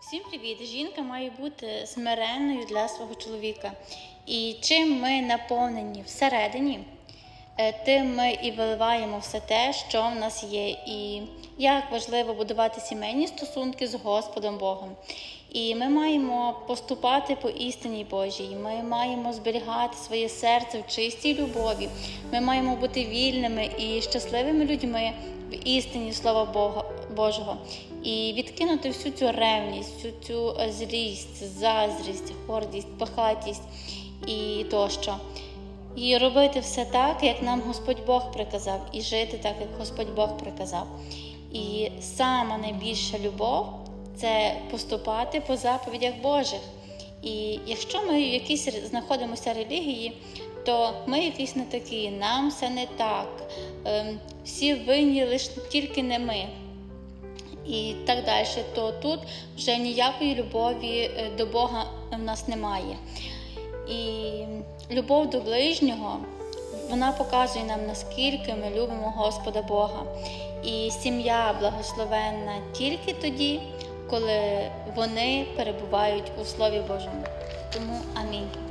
Всім привіт! Жінка має бути смиренною для свого чоловіка. І чим ми наповнені всередині, е, тим ми і виливаємо все те, що в нас є. І як важливо будувати сімейні стосунки з Господом Богом. І ми маємо поступати по істині Божій. Ми маємо зберігати своє серце в чистій любові. Ми маємо бути вільними і щасливими людьми в істині Слова Божого. І відкинути всю цю ревність, всю цю е, злість, заздрість, гордість, пихатість і тощо. І робити все так, як нам Господь Бог приказав, і жити так, як Господь Бог приказав. І сама найбільша любов це поступати по заповідях Божих. І якщо ми в якійсь знаходимося релігії, то ми якісь не такі, нам все не так. Ем, Всі винні лише тільки не ми і так далі, то тут вже ніякої любові е, до Бога в нас немає. І любов до ближнього вона показує нам, наскільки ми любимо Господа Бога. І сім'я благословенна тільки тоді, коли вони перебувають у Слові Божому. Тому амінь.